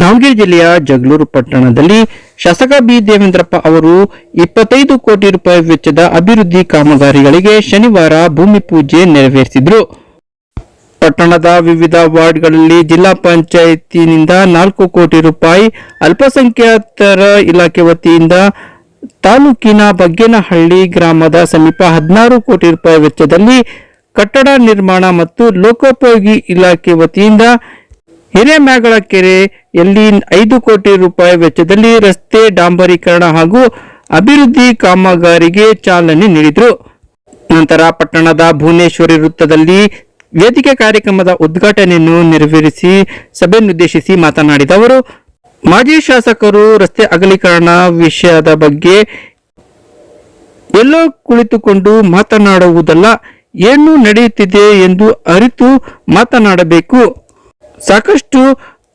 ದಾವಣಗೆರೆ ಜಿಲ್ಲೆಯ ಜಗಳೂರು ಪಟ್ಟಣದಲ್ಲಿ ಶಾಸಕ ಬಿ ದೇವೇಂದ್ರಪ್ಪ ಅವರು ಇಪ್ಪತ್ತೈದು ಕೋಟಿ ರೂಪಾಯಿ ವೆಚ್ಚದ ಅಭಿವೃದ್ಧಿ ಕಾಮಗಾರಿಗಳಿಗೆ ಶನಿವಾರ ಭೂಮಿ ಪೂಜೆ ನೆರವೇರಿಸಿದರು. ಪಟ್ಟಣದ ವಿವಿಧ ವಾರ್ಡ್ಗಳಲ್ಲಿ ಜಿಲ್ಲಾ ಪಂಚಾಯತಿನಿಂದ ನಾಲ್ಕು ಕೋಟಿ ರೂಪಾಯಿ ಅಲ್ಪಸಂಖ್ಯಾತರ ಇಲಾಖೆ ವತಿಯಿಂದ ತಾಲೂಕಿನ ಬಗ್ಗೇನಹಳ್ಳಿ ಗ್ರಾಮದ ಸಮೀಪ ಹದಿನಾರು ಕೋಟಿ ರೂಪಾಯಿ ವೆಚ್ಚದಲ್ಲಿ ಕಟ್ಟಡ ನಿರ್ಮಾಣ ಮತ್ತು ಲೋಕೋಪಯೋಗಿ ಇಲಾಖೆ ವತಿಯಿಂದ ಹಿರೇಮ್ಯಾಗಳ ಕೆರೆಯಲ್ಲಿ ಐದು ಕೋಟಿ ರೂಪಾಯಿ ವೆಚ್ಚದಲ್ಲಿ ರಸ್ತೆ ಡಾಂಬರೀಕರಣ ಹಾಗೂ ಅಭಿವೃದ್ಧಿ ಕಾಮಗಾರಿಗೆ ಚಾಲನೆ ನೀಡಿದರು. ನಂತರ ಪಟ್ಟಣದ ಭುವನೇಶ್ವರಿ ವೃತ್ತದಲ್ಲಿ ವೇದಿಕೆ ಕಾರ್ಯಕ್ರಮದ ಉದ್ಘಾಟನೆಯನ್ನು ನೆರವೇರಿಸಿ ಸಭೆಯನ್ನುದ್ದೇಶಿಸಿ ಮಾತನಾಡಿದ ಅವರು, ಮಾಜಿ ಶಾಸಕರು ರಸ್ತೆ ಅಗಲೀಕರಣ ವಿಷಯದ ಬಗ್ಗೆ ಎಲ್ಲೋ ಕುಳಿತುಕೊಂಡು ಮಾತನಾಡುವುದಲ್ಲ, ಏನು ನಡೆಯುತ್ತಿದೆ ಎಂದು ಅರಿತು ಮಾತನಾಡಬೇಕು. ಸಾಕಷ್ಟು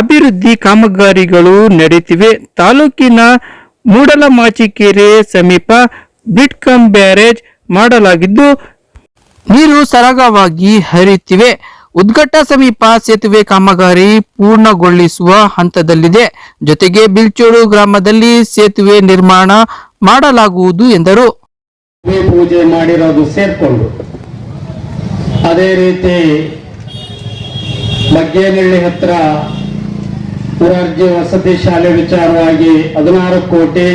ಅಭಿವೃದ್ಧಿ ಕಾಮಗಾರಿಗಳು ನಡೆಯುತ್ತಿವೆ. ತಾಲೂಕಿನ ಮೂಡಲಮಾಚಿಕೆರೆ ಸಮೀಪ ಬಿಟ್ಕಮ್ ಬ್ಯಾರೇಜ್ ಮಾಡಲಾಗಿದ್ದು, ನೀರು ಸರಾಗವಾಗಿ ಹರಿಯುತ್ತಿವೆ. ಉದ್ಘಟ್ಟ ಸಮೀಪ ಸೇತುವೆ ಕಾಮಗಾರಿ ಪೂರ್ಣಗೊಳಿಸುವ ಹಂತದಲ್ಲಿದೆ. ಜೊತೆಗೆ ಬಿಲ್ಚೋಡು ಗ್ರಾಮದಲ್ಲಿ ಸೇತುವೆ ನಿರ್ಮಾಣ ಮಾಡಲಾಗುವುದು ಎಂದರು. ಪೂಜೆ ಮಾಡಿರೋದು ಸೇರ್ಕೊಂಡು. ಅದೇ ರೀತಿ ಮಗ್ಗೇನಹಳ್ಳಿ ಹತ್ರ ಪುರಾರ್ಜಿ ವಸತಿ ಶಾಲೆ ವಿಚಾರವಾಗಿ ಹದಿನಾರು ಕೋಟಿ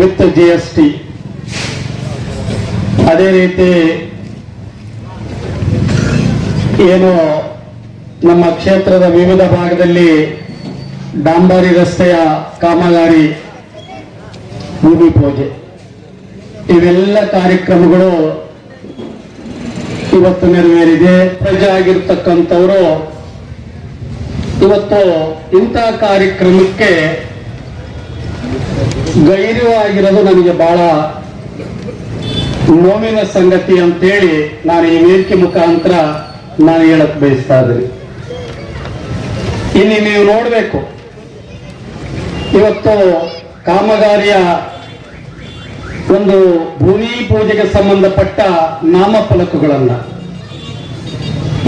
ವಿತ್ ಜಿ ಎಸ್ ಟಿ ಅದೇ ರೀತಿ ಏನು ನಮ್ಮ ಕ್ಷೇತ್ರದ ವಿವಿಧ ಭಾಗದಲ್ಲಿ ಡಾಂಬಾರಿ ರಸ್ತೆಯ ಕಾಮಗಾರಿ ಭೂಮಿ ಪೂಜೆ. ಇವೆಲ್ಲ ಕಾರ್ಯಕ್ರಮಗಳು ಇವತ್ತು ನೆರವೇರಿದೆ. ಪ್ರಜೆ ಆಗಿರ್ತಕ್ಕಂಥವರು ಇವತ್ತು ಇಂಥ ಕಾರ್ಯಕ್ರಮಕ್ಕೆ ಗೈರ್ಯವಾಗಿರೋದು ನನಗೆ ಬಹಳ ನೋವಿನ ಸಂಗತಿ ಅಂತೇಳಿ ನಾನು ಈ ವೇದಿಕೆ ಮುಖಾಂತರ ನಾನು ಹೇಳಕ್ ಬಯಸ್ತಾ ಇದ್ದೀನಿ. ಇಲ್ಲಿ ನೀವು ನೋಡಬೇಕು. ಇವತ್ತು ಕಾಮಗಾರಿಯ ಒಂದು ಭೂಮಿ ಪೂಜೆಗೆ ಸಂಬಂಧಪಟ್ಟ ನಾಮಫಲಕಗಳನ್ನ.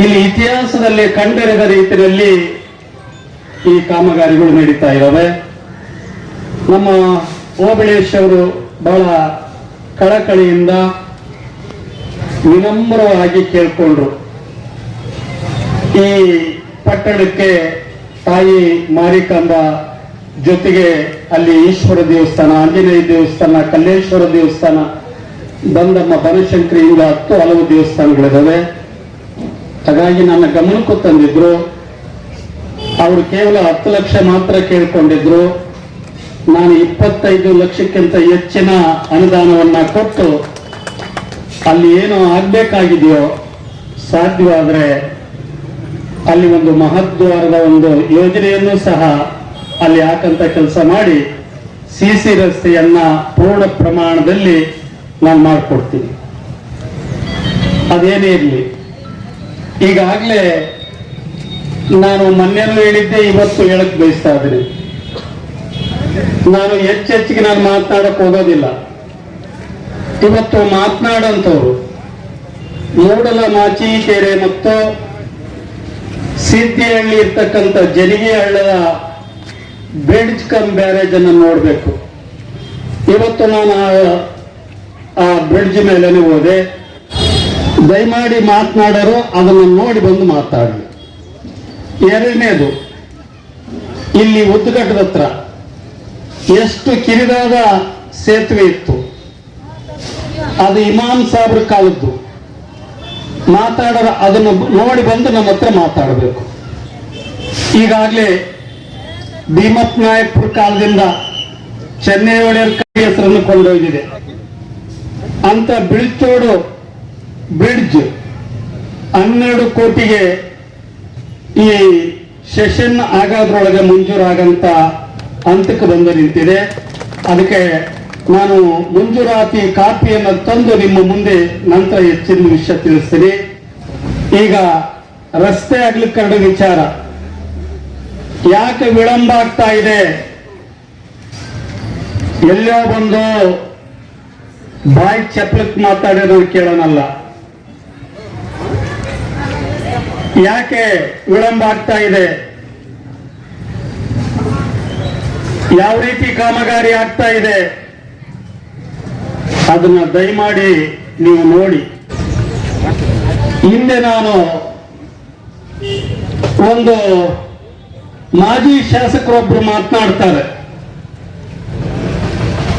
ಇಲ್ಲಿ ಇತಿಹಾಸದಲ್ಲಿ ಕಂಡರಿದ ರೀತಿಯಲ್ಲಿ ಈ ಕಾಮಗಾರಿಗಳು ನಡೀತಾ ಇದ್ದಾವೆ. ನಮ್ಮ ಓಬಳೇಶ್ ಅವರು ಬಹಳ ಕಳಕಳಿಯಿಂದ ವಿನಮ್ರವಾಗಿ ಕೇಳ್ಕೊಂಡ್ರು. ಈ ಪಟ್ಟಣಕ್ಕೆ ತಾಯಿ ಮಾರಿಕಾಂಬ ಜೊತೆಗೆ ಅಲ್ಲಿ ಈಶ್ವರ ದೇವಸ್ಥಾನ, ಆಂಜನೇಯ ದೇವಸ್ಥಾನ, ಕಲ್ಲೇಶ್ವರ ದೇವಸ್ಥಾನ, ಬಂದಮ್ಮ ಬನಶಂಕರಿಯಿಂದ ಹತ್ತು ಹಲವು ದೇವಸ್ಥಾನಗಳಿದ್ದಾವೆ. ಹಾಗಾಗಿ ನನ್ನ ಗಮನಕ್ಕೂ ತಂದಿದ್ರು. ಅವರು ಕೇವಲ ಹತ್ತು ಲಕ್ಷ ಮಾತ್ರ ಕೇಳ್ಕೊಂಡಿದ್ರು. ನಾನು ಇಪ್ಪತ್ತೈದು ಲಕ್ಷಕ್ಕಿಂತ ಹೆಚ್ಚಿನ ಅನುದಾನವನ್ನ ಕೊಟ್ಟು ಅಲ್ಲಿ ಏನು ಆಗ್ಬೇಕಾಗಿದೆಯೋ ಸಾಧ್ಯವಾದ್ರೆ ಅಲ್ಲಿ ಒಂದು ಮಹದ್ವಾರದ ಒಂದು ಯೋಜನೆಯನ್ನು ಸಹ ಅಲ್ಲಿ ಹಾಕಂತ ಕೆಲಸ ಮಾಡಿ ಸಿ ಸಿ ರಸ್ತೆಯನ್ನ ಪೂರ್ಣ ಪ್ರಮಾಣದಲ್ಲಿ ನಾನು ಮಾಡಿಕೊಡ್ತೀನಿ. ಅದೇನೇ ಇರಲಿ. ಈಗಾಗಲೇ ನಾನು ಮೊನ್ನೆನೂ ಹೇಳಿದ್ದೆ, ಇವತ್ತು ಹೇಳಕ್ ಬಯಸ್ತಾ ಇದ್ದೀನಿ. ನಾನು ಹೆಚ್ಚೆಚ್ಚಿಗೆ ನಾನು ಮಾತನಾಡಕ್ ಹೋಗೋದಿಲ್ಲ. ಇವತ್ತು ಮಾತನಾಡಂತವ್ರು ಮೂಡಲ ಮಾಚೀಕೆರೆ ಮತ್ತು ಸಿದ್ದಿಹಳ್ಳಿ ಇರ್ತಕ್ಕಂಥ ಜನಿಗೆ ಹಳ್ಳದ ಬ್ರಿಡ್ಜ್ ಕಮ್ ಬ್ಯಾರೇಜ್ ಅನ್ನು ನೋಡಬೇಕು. ಇವತ್ತು ನಾನು ಆ- ಆ ಬ್ರಿಡ್ಜ್ ಮೇಲೆ ಹೋದೆ. ದಯಮಾಡಿ ಮಾತನಾಡೋರು, ಅದನ್ನು ನೋಡಿ ಬಂದು ಮಾತಾಡಲಿ. ಎರಡನೇದು, ಇಲ್ಲಿ ಉದ್ಘಟ್ಟದ ಹತ್ರ ಎಷ್ಟು ಕಿರಿದಾದ ಸೇತುವೆ ಇತ್ತು. ಅದು ಇಮಾಮ್ ಸಾಬ್ರ ಕಾಲದ್ದು. ಮಾತಾಡ ಅದನ್ನು ನೋಡಿ ಬಂದು ನಮ್ಮ ಹತ್ರ ಮಾತಾಡಬೇಕು. ಈಗಾಗಲೇ ಭೀಮತ್ ನಾಯಕಪುರ ಕಾಲದಿಂದ ಚೆನ್ನೈ ಒಡೆಯರ್ ಕೈ ಹೆಸರನ್ನು ಕೊಂಡೊಯ್ದಿದೆ. ಅಂತ ಬಿಳ್ಚೋಡು ಬ್ರಿಡ್ಜ್ ಹನ್ನೆರಡು ಕೋಟಿಗೆ ಈ ಸೆಷನ್ ಆಗೋದ್ರೊಳಗೆ ಮಂಜೂರಾಗಂತ ಹಂತಕ್ಕೆ ಬಂದು ನಿಂತಿದೆ. ಅದಕ್ಕೆ ನಾನು ಮಂಜೂರಾತಿ ಕಾಪಿಯನ್ನು ತಂದು ನಿಮ್ಮ ಮುಂದೆ ನಂತರ ಹೆಚ್ಚಿನ ವಿಷಯ ತಿಳಿಸ್ತೀನಿ. ಈಗ ರಸ್ತೆ ಅಗಲೀಕರಣ ವಿಚಾರ. ಯಾಕೆ ವಿಳಂಬ ಆಗ್ತಾ ಇದೆ? ಎಲ್ಲೋ ಬಂದು ಬಾಯ್ ಚಪ್ಪಲಕ್ಕೆ ಮಾತಾಡೋದು ಕೇಳೋಣಲ್ಲ ಯಾಕೆ ವಿಳಂಬ ಆಗ್ತಾ ಇದೆ? ಯಾವ ರೀತಿ ಕಾಮಗಾರಿ ಆಗ್ತಾ ಇದೆ? ಅದನ್ನ ದಯಮಾಡಿ ನೀವು ನೋಡಿ. ಹಿಂದೆ ನಾನು ಒಂದು ಮಾಜಿ ಶಾಸಕರೊಬ್ರು ಮಾತನಾಡ್ತಾರೆ.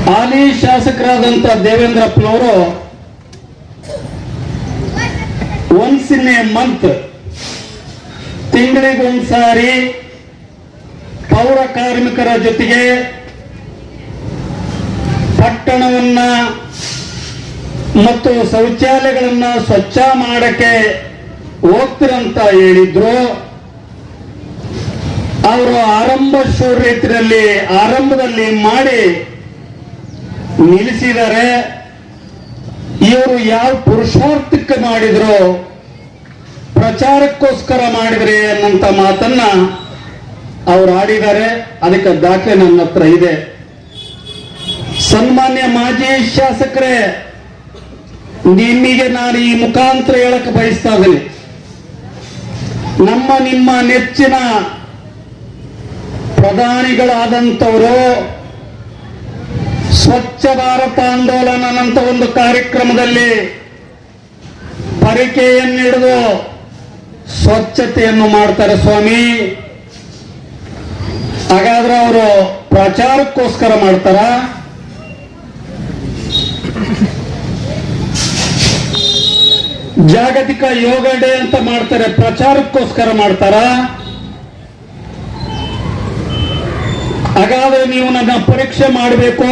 ಹಾಲಿ ಶಾಸಕರಾದಂತ ದೇವೇಂದ್ರಪ್ಪನವರು ಒನ್ಸ್ ಇನ್ ಎ ಮಂತ್ ತಿಂಗಳಿಗೊಂದ್ಸಾರಿ ಪೌರ ಕಾರ್ಮಿಕರ ಜೊತೆಗೆ ಪಟ್ಟಣವನ್ನ ಮತ್ತು ಶೌಚಾಲಯಗಳನ್ನ ಸ್ವಚ್ಛ ಮಾಡಕ್ಕೆ ಹೋಗ್ತಿರಂತ ಹೇಳಿದ್ರು. ಅವರು ಆರಂಭ ಶೂರ್ಯತಿನಲ್ಲಿ ಆರಂಭದಲ್ಲಿ ಮಾಡಿ ನಿಲ್ಲಿಸಿದರೆ ಇವರು ಯಾವ ಪುರುಷಾರ್ಥಕ್ಕೆ ಮಾಡಿದ್ರು? ಪ್ರಚಾರಕ್ಕೋಸ್ಕರ ಮಾಡಿದ್ರಿ ಅನ್ನಂತ ಮಾತನ್ನ ಅವ್ರು ಆಡಿದ್ದಾರೆ. ಅದಕ್ಕೆ ದಾಖಲೆ ನನ್ನ ಹತ್ರ ಇದೆ. ಸನ್ಮಾನ್ಯ ಮಾಜಿ ಶಾಸಕರೇ, ನಿಮಗೆ ನಾನು ಈ ಮುಖಾಂತರ ಹೇಳಕ್ ಬಯಸ್ತಾ ಇದ್ದೀನಿ. ನಮ್ಮ ನಿಮ್ಮ ನೆಚ್ಚಿನ ಪ್ರಧಾನಿಗಳಾದಂಥವರು ಸ್ವಚ್ಛ ಭಾರತ ಆಂದೋಲನ ಅಂತ ಒಂದು ಕಾರ್ಯಕ್ರಮದಲ್ಲಿ ಪರಿಕೆಯನ್ನು ಹಿಡಿದು ಸ್ವಚ್ಛತೆಯನ್ನು ಮಾಡ್ತಾರೆ ಸ್ವಾಮಿ. ಹಾಗಾದ್ರೆ ಅವರು ಪ್ರಚಾರಕ್ಕೋಸ್ಕರ ಮಾಡ್ತಾರ? ಜಾಗತಿಕ ಯೋಗ ಡೇ ಅಂತ ಮಾಡ್ತಾರೆ, ಪ್ರಚಾರಕ್ಕೋಸ್ಕರ ಮಾಡ್ತಾರ? ಹಾಗಾದ್ರೆ ನೀವು ನನ್ನ ಪರೀಕ್ಷೆ ಮಾಡಬೇಕು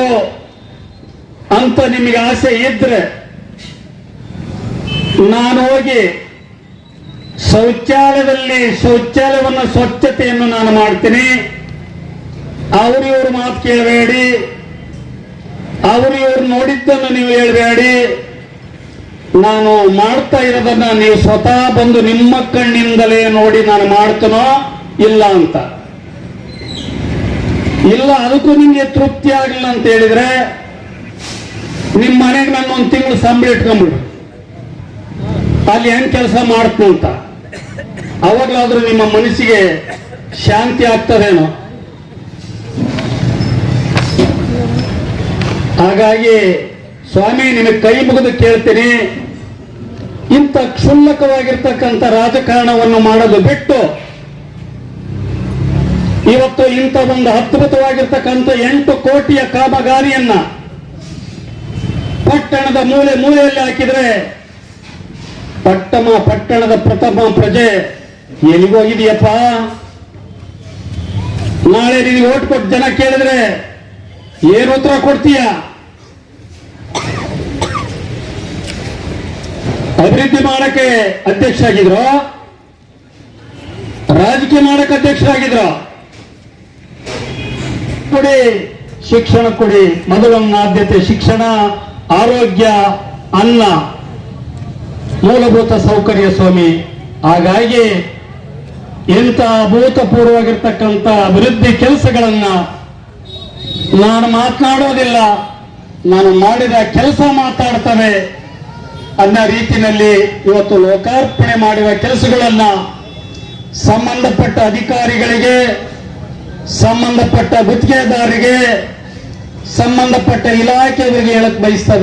ಅಂತ ನಿಮಗೆ ಆಸೆ ಇದ್ರೆ, ನಾನು ಹೋಗಿ ಶೌಚಾಲಯದಲ್ಲಿ ಶೌಚಾಲಯವನ್ನು ಸ್ವಚ್ಛತೆಯನ್ನು ನಾನು ಮಾಡ್ತೀನಿ. ಅವರು ಇವ್ರ ಮಾತು ಕೇಳಬೇಡಿ. ಅವರು ನೋಡಿದ್ದನ್ನು ನೀವು ಹೇಳಬೇಡಿ. ನಾನು ಮಾಡ್ತಾ ಇರೋದನ್ನ ನೀವು ಸ್ವತಃ ಬಂದು ನಿಮ್ಮ ಕಣ್ಣಿಂದಲೇ ನೋಡಿ ನಾನು ಮಾಡ್ತನೋ ಇಲ್ಲ ಅಂತ. ಇಲ್ಲ, ಅದಕ್ಕೂ ನಿಮಗೆ ತೃಪ್ತಿ ಆಗಿಲ್ಲ ಅಂತ ಹೇಳಿದ್ರೆ ನಿಮ್ಮ ಮನೆಗೆ ನನ್ನ ಒಂದು ತಿಂಗಳು ಸಂಬಳ ಇಟ್ಕೊಂಡ್ಬಿಡು. ಅಲ್ಲಿ ಹೆಂಗೆ ಕೆಲಸ ಮಾಡ್ತು ಅಂತ. ಅವಾಗಲಾದ್ರೂ ನಿಮ್ಮ ಮನಸ್ಸಿಗೆ ಶಾಂತಿ ಆಗ್ತದೇನೋ? ಹಾಗಾಗಿ ಸ್ವಾಮಿ, ನಿಮಗೆ ಕೈ ಮುಗಿದು ಕೇಳ್ತೀನಿ. ಇಂಥ ಕ್ಷುಲ್ಲಕವಾಗಿರ್ತಕ್ಕಂಥ ರಾಜಕಾರಣವನ್ನು ಮಾಡಲು ಬಿಟ್ಟು ಇವತ್ತು ಇಂಥ ಒಂದು ಅದ್ಭುತವಾಗಿರ್ತಕ್ಕಂಥ ಎಂಟು ಕೋಟಿಯ ಕಾಮಗಾರಿಯನ್ನ ಪಟ್ಟಣದ ಮೂಲೆ ಮೂಲೆಯಲ್ಲಿ ಹಾಕಿದ್ರೆ ಪಟ್ಟಮ ಪಟ್ಟಣದ ಪ್ರಥಮ ಪ್ರಜೆ ಎಲ್ಲಿಗೋಗಿದೆಯಪ್ಪ ನಾಳೆ ನಿನಗೆ ಓಟ್ ಕೊಟ್ಟು ಜನ ಕೇಳಿದ್ರೆ ಏನು ಉತ್ತರ ಕೊಡ್ತೀಯ? ಅಭಿವೃದ್ಧಿ ಮಾಡಕ್ಕೆ ಅಧ್ಯಕ್ಷ ಆಗಿದ್ರು ರಾಜಕೀಯ ಮಾಡಕ್ಕೆ ಅಧ್ಯಕ್ಷರಾಗಿದ್ರು? ಕೊಡಿ, ಶಿಕ್ಷಣ ಕೊಡಿ. ಮೊದಲನ್ನ ಆದ್ಯತೆ, ಶಿಕ್ಷಣ, ಆರೋಗ್ಯ, ಅನ್ನ. ಮೂಲಭೂತ ಸೌಕರ್ಯ ಸ್ವಾಮಿ. ಹಾಗಾಗಿ ಇಂಥ ಅಭೂತಪೂರ್ವವಾಗಿರ್ತಕ್ಕಂಥ ಅಭಿವೃದ್ಧಿ ಕೆಲಸಗಳನ್ನ ನಾನು ಮಾತನಾಡೋದಿಲ್ಲ. ನಾನು ಮಾಡಿದ ಕೆಲಸ ಮಾತಾಡ್ತವೆ ಅನ್ನೋ ರೀತಿಯಲ್ಲಿ ಇವತ್ತು ಲೋಕಾರ್ಪಣೆ ಮಾಡಿರುವ ಕೆಲಸಗಳನ್ನ ಸಂಬಂಧಪಟ್ಟ ಅಧಿಕಾರಿಗಳಿಗೆ, ಸಂಬಂಧಪಟ್ಟ ಗುತ್ತಿಗೆದಾರರಿಗೆ ಸಂಬಂಧಪಟ್ಟ ಇಲಾಖೆಯವರಿಗೆ ಹೇಳಕ್ ಬಯಸ್ತಾ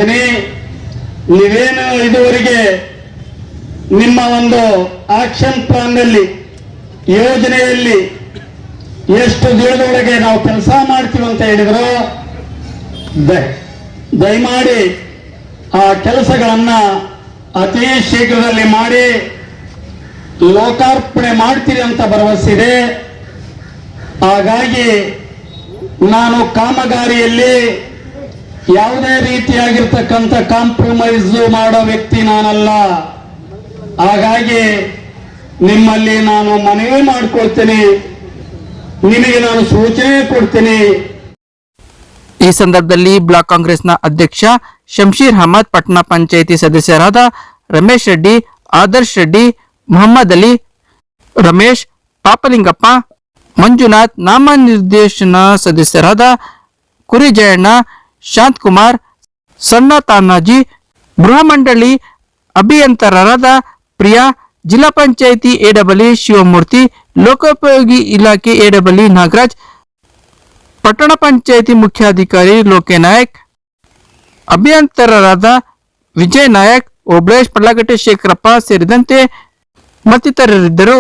ನೀವೇನು ಇದುವರೆಗೆ ನಿಮ್ಮ ಒಂದು ಆಕ್ಷನ್ ಪ್ಲಾನ್ನಲ್ಲಿ ಯೋಜನೆಯಲ್ಲಿ ಎಷ್ಟು ದಿನದೊಳಗೆ ನಾವು ಕೆಲಸ ಮಾಡ್ತೀವಿ ಅಂತ ಹೇಳಿದ್ರು ದಯಮಾಡಿ ಆ ಕೆಲಸಗಳನ್ನ ಅತಿ ಶೀಘ್ರದಲ್ಲಿ ಮಾಡಿ ಲೋಕಾರ್ಪಣೆ ಮಾಡ್ತೀರಿ ಅಂತ ಭರವಸೆ ಇದೆ. ಹಾಗಾಗಿ ನಾನು ಕಾಮಗಾರಿಯಲ್ಲಿ ಯಾವುದೇ ರೀತಿಯಾಗಿರ್ತಕ್ಕಂಥ ಕಾಂಪ್ರಮೈಸ್ ಮಾಡೋ ವ್ಯಕ್ತಿ ನಾನಲ್ಲ. ಹಾಗಾಗಿ ನಿಮ್ಮಲ್ಲಿ ನಾನು ಮನವಿ ಮಾಡಿಕೊಳ್ತೇನೆ. ನಿಮಗೆ ನಾನು ಸೂಚನೆ ಕೊಡ್ತೇನೆ. ಈ ಸಂದರ್ಭದಲ್ಲಿ ಬ್ಲಾಕ್ ಕಾಂಗ್ರೆಸ್ನ ಅಧ್ಯಕ್ಷ ಶಂಶೀರ್ ಅಹಮದ್, ಪಟ್ನಾ ಪಂಚಾಯಿತಿ ಸದಸ್ಯರಾದ ರಮೇಶ್ ರೆಡ್ಡಿ, ಆದರ್ಶ್ ರೆಡ್ಡಿ, ಮೊಹಮ್ಮದ್ ಅಲಿ, ರಮೇಶ್, ಪಾಪಲಿಂಗಪ್ಪ, ಮಂಜುನಾಥ್, ನಾಮನಿರ್ದೇಶನ ಸದಸ್ಯರಾದ ಕುರಿ ಜಯಣ್ಣ ಶಾಂತಕುಮಾರ್ ಸಣ್ಣ ತಾನಾಜಿ, ಗೃಹಮಂಡಳಿ ಅಭಿಯಂತರರಾದ ಪ್ರಿಯಾ ಜಿಲ್ಲಾ ಪಂಚಾಯಿತಿ ಎಡಬಲಿ ಶಿವಮೂರ್ತಿ, ಲೋಕೋಪಯೋಗಿ ಇಲಾಖೆ ಎಡಬಲಿ ನಾಗರಾಜ್, ಪಟ್ಟಣ ಪಂಚಾಯಿತಿ ಮುಖ್ಯಾಧಿಕಾರಿ ಲೋಕೆ ನಾಯಕ್, ಅಭಿಯಂತರರಾದ ವಿಜಯ್ ನಾಯಕ್, ಓಬ್ಳೇಶ್ ಪಳ್ಳಗಟ್ಟೆ ಶೇಖರಪ್ಪ ಸೇರಿದಂತೆ ಮತ್ತಿತರರಿದ್ದರು.